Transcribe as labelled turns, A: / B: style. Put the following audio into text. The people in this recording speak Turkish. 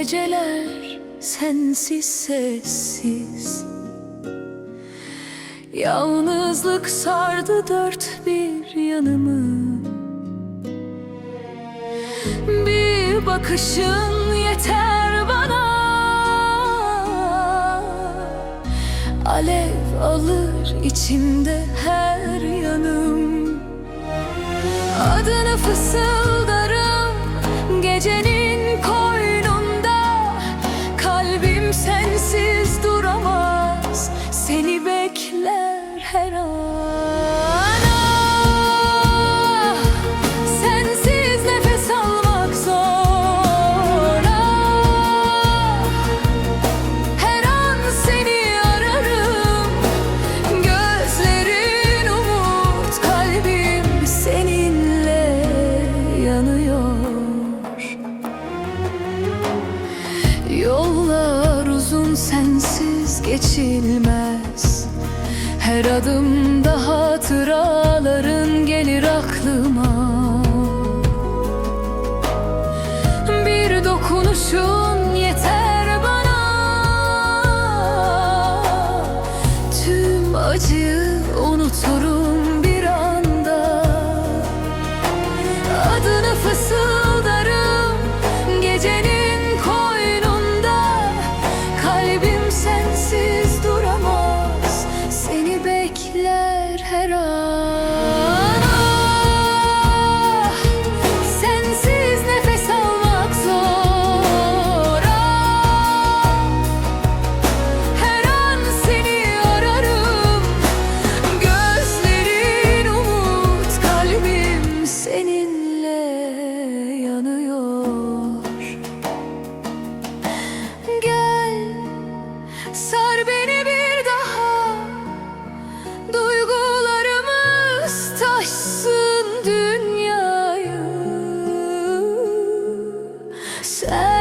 A: geceler sensiz sessiz. Yalnızlık sardı dört bir yanımı. Bir bakışın yeter bana. Alev alır içimde her yanım. Adını fısıldarım Sensiz duramaz. Seni bekler her an. Ah, Sensiz nefes almak zor. Ah, Her an seni ararım. Gözlerin umut Kalbim seninle yanıyor. Yollar sensiz geçilmez. Her adımda gelir say.